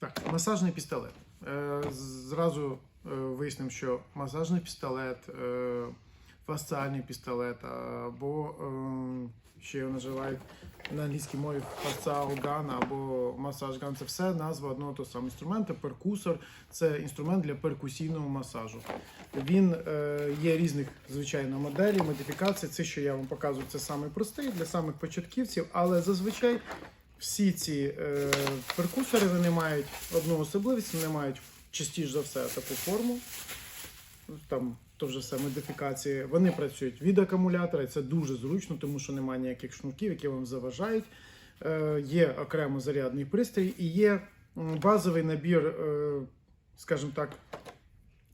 Так, масажний пістолет. Е, Зразу е, вияснимо, що масажний пістолет, е, фасціальний пістолет, або ще його називають на англійській мові фасціал ган або масаж ган. Це все назва одного того самого інструменту. Перкусор це інструмент для перкусійного масажу. Він є різних, звичайно, моделей, модифікацій. Це, що я вам показую, це самий для самих початківців, але зазвичай всі ці е, перкусори вони мають одну особливість, вони мають частіше за все таку форму. Там то вже все модифікації. Вони працюють від акумулятора, і це дуже зручно, тому що немає ніяких шнурків, які вам заважають. Е, є окремо зарядний пристрій і є базовий набір, е, скажімо так,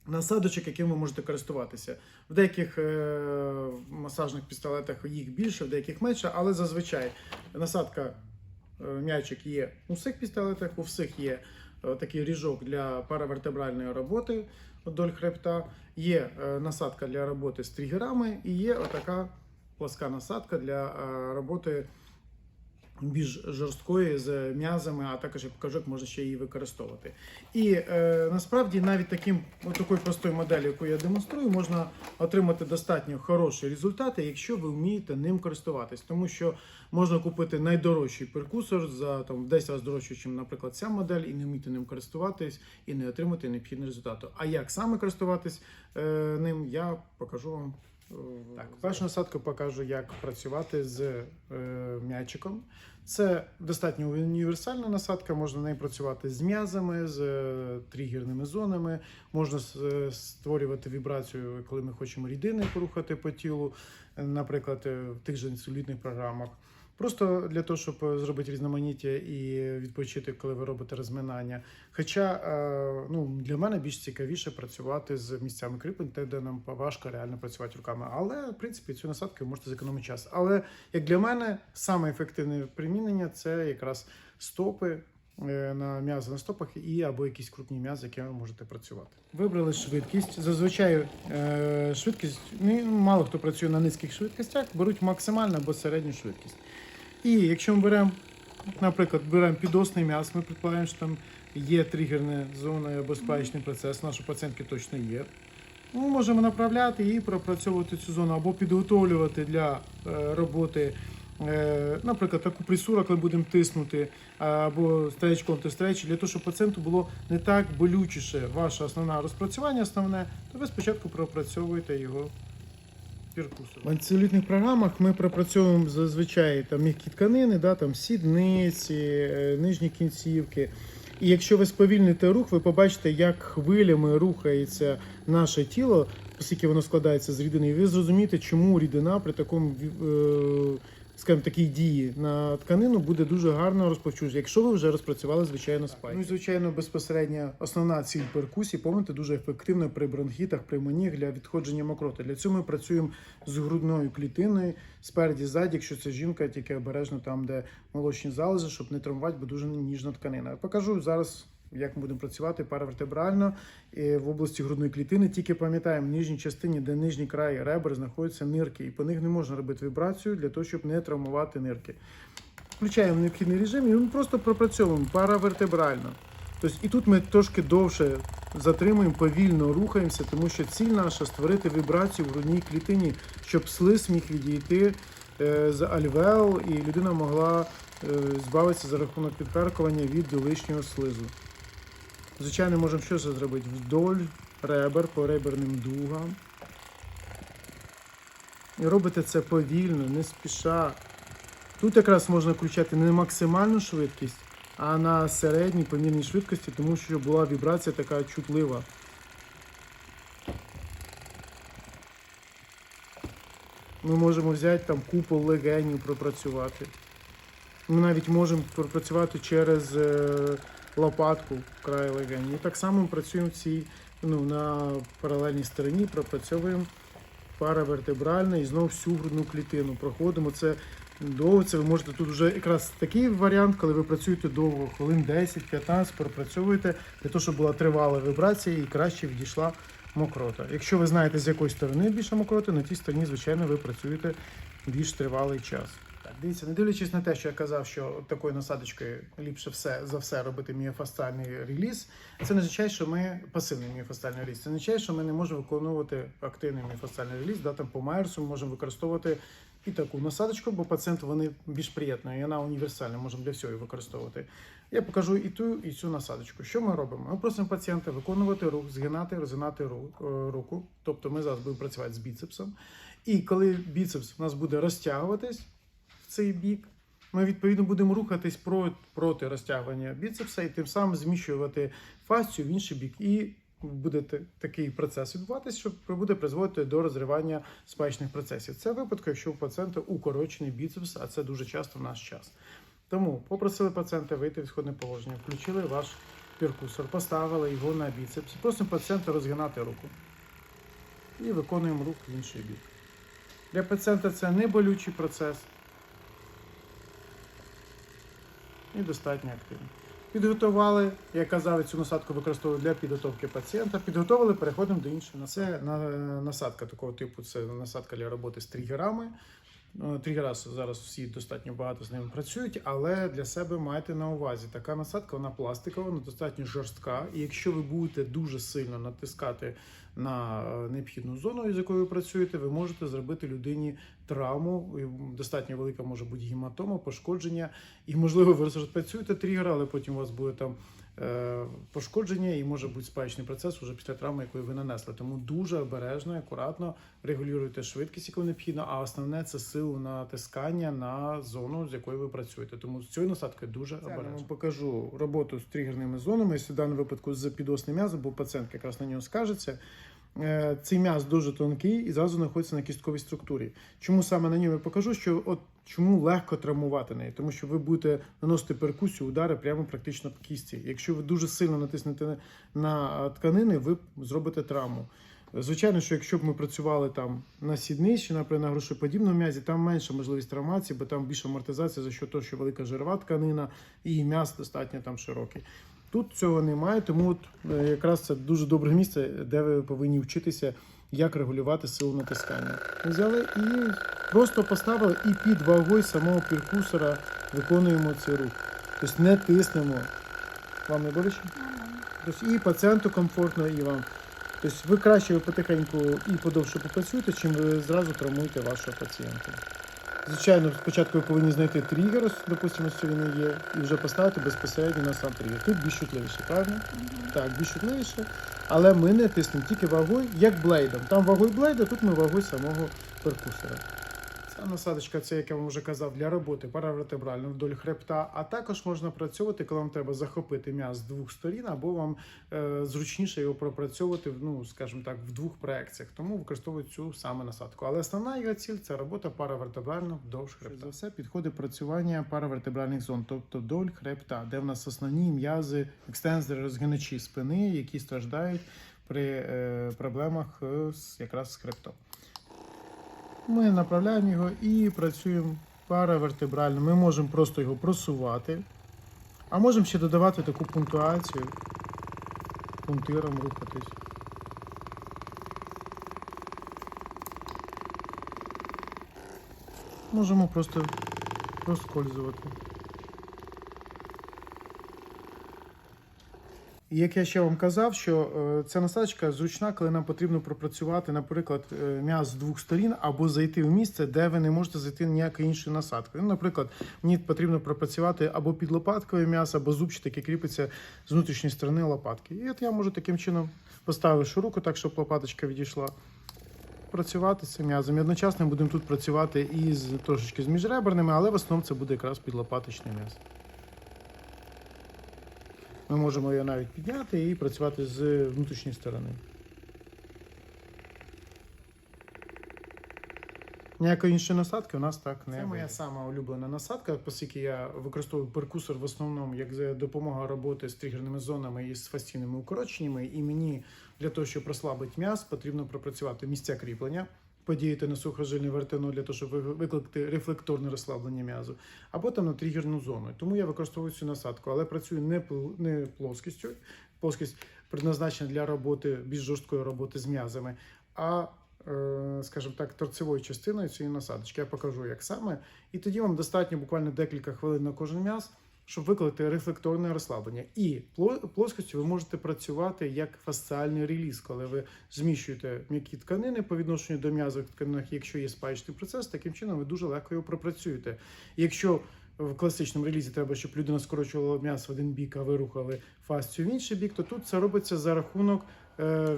насадочок, якими ви можете користуватися. В деяких е, масажних пістолетах їх більше, в деяких менше, але зазвичай насадка м'ячик є у всіх пістолетах, у всіх є е, такий ріжок для паравертебральної роботи вдоль хребта, є е, насадка для роботи з тригерами і є отака пласка насадка для е, роботи більш жорсткої з м'язами, а також як можна ще її використовувати. І е, насправді навіть таким такою простою моделлю, яку я демонструю, можна отримати достатньо хороші результати, якщо ви вмієте ним користуватись. Тому що можна купити найдорожчий перкусор за там в 10 разів дорожче, ніж, наприклад, ця модель, і не вміти ним користуватись, і не отримати необхідний результат. А як саме користуватись е, ним, я покажу вам. Так, першу насадку покажу, як працювати з е, м'ячиком. Це достатньо універсальна насадка, можна нею працювати з м'язами, з е, тригерними зонами, можна е, створювати вібрацію, коли ми хочемо рідини порухати по тілу, е, наприклад, е, в тих же інсулітних програмах. Просто для того, щоб е, зробити різноманіття і відпочити, коли ви робите розминання. Хоча е, ну, для мене більш цікавіше працювати з місцями кріплень, те, де нам важко реально працювати руками. Але, в принципі, цю насадку ви можете зекономити час. Але як для мене, саме ефективне примінення це якраз стопи. е, На м'язи на стопах і або якісь крупні м'язи, якими ви можете працювати. Вибрали швидкість. Зазвичай швидкість ну, мало хто працює на низьких швидкостях, беруть максимальну або середню швидкість. І якщо ми беремо, наприклад, беремо підосний м'яз, ми предполагаємо, що там є тригерна зона або спаєчний процес, наші пацієнтки точно є. Ми можемо направляти і пропрацьовувати цю зону або підготовлювати для е, роботи, е, наприклад, таку присуру, коли будемо тиснути, або стреч контр стреч, для того, щоб пацієнту було не так болючіше ваше основне розпрацювання основне, то ви спочатку пропрацьовуєте його перкусор. В антицелюлітних програмах ми пропрацьовуємо зазвичай там м'які тканини, да, там сідниці, е, нижні кінцівки. І якщо ви сповільните рух, ви побачите, як хвилями рухається наше тіло, оскільки воно складається з рідини, і ви зрозумієте, чому рідина при такому е, скажімо, такій дії на тканину буде дуже гарно розповсюджена, якщо ви вже розпрацювали звичайно спайк. Ну звичайно, безпосередньо основна ціль перкусії, помните, дуже ефективно при бронхітах, при маніх для відходження мокроти. Для цього ми працюємо з грудною клітиною спереді, ззаді, якщо це жінка, тільки обережно там, де молочні залози, щоб не травмувати, бо дуже ніжна тканина. Я покажу зараз. Як ми будемо працювати паравертебрально е, в області грудної клітини, тільки пам'ятаємо в нижній частині, де нижній край ребер знаходяться нирки, і по них не можна робити вібрацію для того, щоб не травмувати нирки. Включаємо необхідний режим і ми просто пропрацьовуємо паравертебрально. Тобто і тут ми трошки довше затримуємо, повільно рухаємося, тому що ціль наша створити вібрацію в грудній клітині, щоб слиз міг відійти е, з альвеол, і людина могла е, збавитися за рахунок підкаркування від лишнього слизу. Звичайно, можемо що зробити? Вдоль ребер по реберним дугам. І робите це повільно, не спіша. Тут якраз можна включати не максимальну швидкість, а на середній помірній швидкості, тому що була вібрація така чутлива. Ми можемо взяти там купол легенів пропрацювати. Ми навіть можемо пропрацювати через е, лопатку край легені. І так само працюємо в цій, ну, на паралельній стороні, пропрацьовуємо паравертебрально і знову всю грудну клітину. Проходимо це довго. Це ви можете тут вже якраз такий варіант, коли ви працюєте довго, хвилин 10-15, пропрацьовуєте для того, щоб була тривала вібрація і краще відійшла мокрота. Якщо ви знаєте, з якої сторони більше мокроти, на тій стороні, звичайно, ви працюєте більш тривалий час. Дивіться, не дивлячись на те, що я казав, що такою насадочкою ліпше все за все робити міофасциальний реліз, це не означає, що ми пасивний міофасциальний реліз. Це не означає, що ми не можемо виконувати активний міофасциальний реліз. Да, там по Майерсу ми можемо використовувати і таку насадочку, бо пацієнту вони більш приємні, і вона універсальна, можемо для всього її використовувати. Я покажу і ту, і цю насадочку. Що ми робимо? Ми просимо пацієнта виконувати рух, згинати, розгинати е, руку. Тобто ми зараз будемо працювати з біцепсом. І коли біцепс у нас буде розтягуватись цей бік, ми відповідно будемо рухатись про- проти розтягування біцепса і тим самим зміщувати фасцію в інший бік. І буде такий процес відбуватися, що буде призводити до розривання спаєчних процесів. Це випадку, якщо у пацієнта укорочений біцепс, а це дуже часто в наш час. Тому попросили пацієнта вийти в ісходне положення, включили ваш перкусор, поставили його на біцепс. Просимо пацієнта розгинати руку і виконуємо рух в інший бік. Для пацієнта це не болючий процес і достатньо активні. Підготували, як казали, цю насадку використовую для підготовки пацієнта. Підготовили, переходимо до іншої. Це насадка такого типу, це насадка для роботи з тригерами. Ну, Тригера зараз всі достатньо багато з ними працюють, але для себе майте на увазі, така насадка вона пластикова, вона достатньо жорстка. І якщо ви будете дуже сильно натискати на е, необхідну зону, з якою ви працюєте, ви можете зробити людині травму. Достатньо велика може бути гематома, пошкодження. І можливо, ви працюєте тригер, але потім у вас буде там е, пошкодження і може бути спаєчний процес уже після травми, якої ви нанесли. Тому дуже обережно акуратно регулюйте швидкість, яку необхідно, а основне це силу натискання на зону, з якою ви працюєте. Тому з цією насадкою дуже обережно. Я вам покажу роботу з тригерними зонами. В даному випадку з підосним м'язом, бо пацієнт якраз на нього скажеться. Е, Цей м'яз дуже тонкий і зразу знаходиться на кістковій структурі. Чому саме на ньому я покажу, що от чому легко травмувати неї? Тому що ви будете наносити перкусію, удари прямо практично по кісті. Якщо ви дуже сильно натиснете на тканини, ви зробите травму. Звичайно, що якщо б ми працювали там на сідниці, наприклад, на грошоподібному м'язі, там менша можливість травмації, бо там більша амортизація за що того, що велика жирова тканина і м'яз достатньо там широкий. Тут цього немає, тому от е, якраз це дуже добре місце, де ви повинні вчитися, як регулювати силу натискання. Взяли і просто поставили і під вагою самого перкусора виконуємо цей рух. Тобто не тиснемо. Вам не боляче? Тобто і пацієнту комфортно, і вам. Тобто ви краще потихеньку і подовше попрацюєте, чим ви зразу травмуєте вашого пацієнта. Звичайно, спочатку ви повинні знайти тригер, допустимо, що він є, і вже поставити безпосередньо на сам тригер. Тут більш чутливіше, правильно? Так, більш чутливіше. Але ми не тиснемо тільки вагою, як блейдом. Там вагою блейда, тут ми вагою самого перкусора. Ця насадочка, це, як я вам вже казав, для роботи паравертебрально вдоль хребта, а також можна працювати, коли вам треба захопити м'яз з двох сторін, або вам е, зручніше його пропрацьовувати, ну, скажімо так, в двох проекціях. Тому використовують цю саме насадку. Але основна його ціль це робота паравертебрально вдовж хребта. За все підходить працювання паравертебральних зон, тобто вдоль хребта, де в нас основні м'язи, екстензори, розгиначі спини, які страждають при е, проблемах з якраз з хребтом. Ми направляємо його і працюємо паравертебрально. Ми можемо просто його просувати, а можемо ще додавати таку пунктуацію, пунктиром рухатись. Можемо просто розкользувати. Як я ще вам казав, що е, ця насадочка зручна, коли нам потрібно пропрацювати, наприклад, е, м'яз з двох сторін або зайти в місце, де ви не можете зайти ніякою іншою насадкою. Ну, наприклад, мені потрібно пропрацювати або під лопаткове м'ясо, або зубчик, який кріпиться з внутрішньої сторони лопатки. І от я можу таким чином поставивши руку, так щоб лопаточка відійшла. Працювати з цим м'язом. І одночасно будемо тут працювати і з трошечки з міжреберними, але в основному це буде якраз підлопаточний м'яз. Ми можемо його навіть підняти і працювати з внутрішньої сторони. Ніякої іншої насадки у нас так не Це моя сама улюблена насадка, оскільки я використовую перкусор в основному як за допомога роботи з тригерними зонами і з фасційними укороченнями. І мені для того, щоб розслабити м'яз, потрібно пропрацювати місця кріплення, подіяти на сухожильне вертину для того, щоб викликати рефлекторне розслаблення м'язу, або там на тригерну зону. Тому я використовую цю насадку, але працюю не, не плоскістю. Плоскість предназначена для роботи, більш жорсткої роботи з м'язами, а е, скажімо так, торцевою частиною цієї насадочки. Я покажу, як саме. І тоді вам достатньо буквально декілька хвилин на кожен м'яз, щоб викликати рефлекторне розслаблення. І пло- плоскостю ви можете працювати як фасціальний реліз, коли ви зміщуєте м'які тканини по відношенню до м'язових тканин, якщо є спаєчний процес, таким чином ви дуже легко його пропрацюєте. Якщо в класичному релізі треба, щоб людина скорочувала м'ясо в один бік, а ви рухали фасцію в інший бік, то тут це робиться за рахунок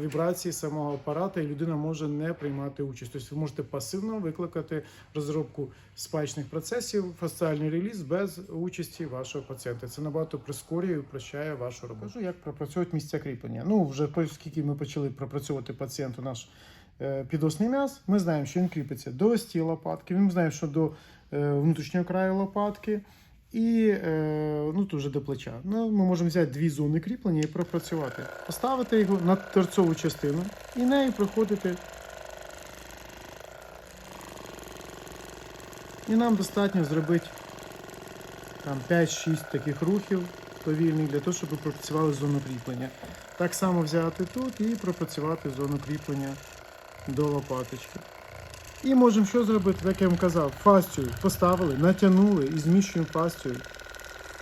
вібрації самого апарата, і людина може не приймати участь. Тобто ви можете пасивно викликати розробку спаєчних процесів, фасціальний реліз без участі вашого пацієнта. Це набагато прискорює і упрощає вашу роботу. Кажу, як пропрацьовують місця кріплення. Ну, вже оскільки ми почали пропрацьовувати пацієнту наш е, підосний м'яз, ми знаємо, що він кріпиться до стіл лопатки, ми знаємо, що до е, внутрішнього краю лопатки. І е, ну, тут вже до плеча. Ну, ми можемо взяти дві зони кріплення і пропрацювати. Поставити його на торцову частину і нею проходити. І нам достатньо зробити там 5-6 таких рухів повільних для того, щоб пропрацювали зону кріплення. Так само взяти тут і пропрацювати зону кріплення до лопаточки. І можемо що зробити, як я вам казав, фасцію поставили, натягнули і зміщуємо фасцію.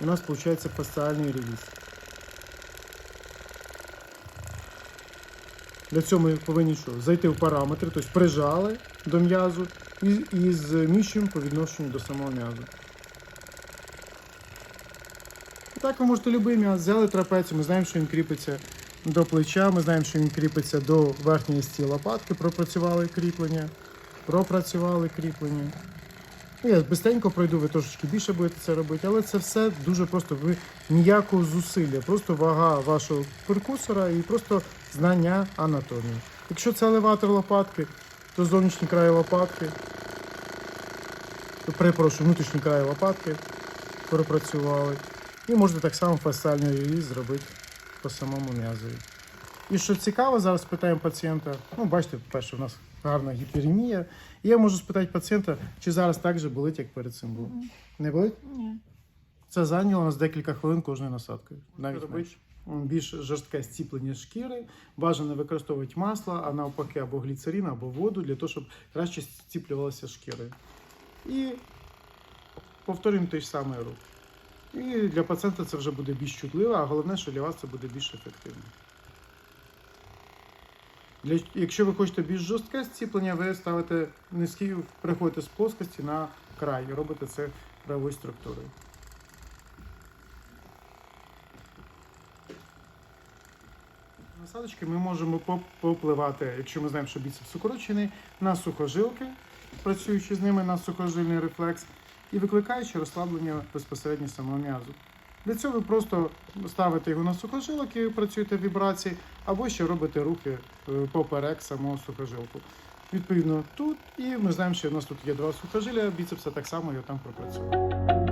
У нас виходить фасціальний реліз. Для цього ми повинні що? Зайти в параметри, тобто прижали до м'язу і, і зміщуємо по відношенню до самого м'язу. Так ви можете будь-який м'яз, взяли трапецію, ми знаємо, що він кріпиться до плеча, ми знаємо, що він кріпиться до верхньої стіл лопатки, пропрацювали кріплення, пропрацювали кріплення. Ну, Я бистренько пройду, ви трошечки більше будете це робити, але це все дуже просто. Ви ніякого зусилля, просто вага вашого перкусора і просто знання анатомії. Якщо це елеватор лопатки, то зовнішній край лопатки, перепрошую, внутрішній край лопатки пропрацювали. І можете так само фасціальний реліз зробити по самому м'язові. І що цікаво, зараз питаємо пацієнта. Ну, бачите, по-перше, у нас гарна гіперемія. І я можу спитати пацієнта, чи зараз так же болить, як перед цим було. Не болить? Ні. Це зайняло нас декілька хвилин кожною насадкою. Навіть більш жорстке зціплення шкіри, бажано використовувати масло, а навпаки, або гліцерин, або воду, для того, щоб краще зціплювалася шкірою. І повторюємо той ж самий рух. І для пацієнта це вже буде більш чутливо, а головне, що для вас це буде більш ефективно. Для, якщо ви хочете більш жорстке зціплення, ви ставите низький, переходите з плоскості на край і робите це правою структурою. Насадочки ми можемо попливати, якщо ми знаємо, що біцепс укорочений, на сухожилки, працюючи з ними на сухожильний рефлекс, і викликаючи розслаблення безпосередньо самого м'язу. Для цього ви просто ставите його на сухожилок і працюєте вібрації, або ще робите руки е, поперек самого сухожилку. Відповідно, тут, і ми знаємо, що у нас тут є два сухожилля, біцепса так само його там пропрацює.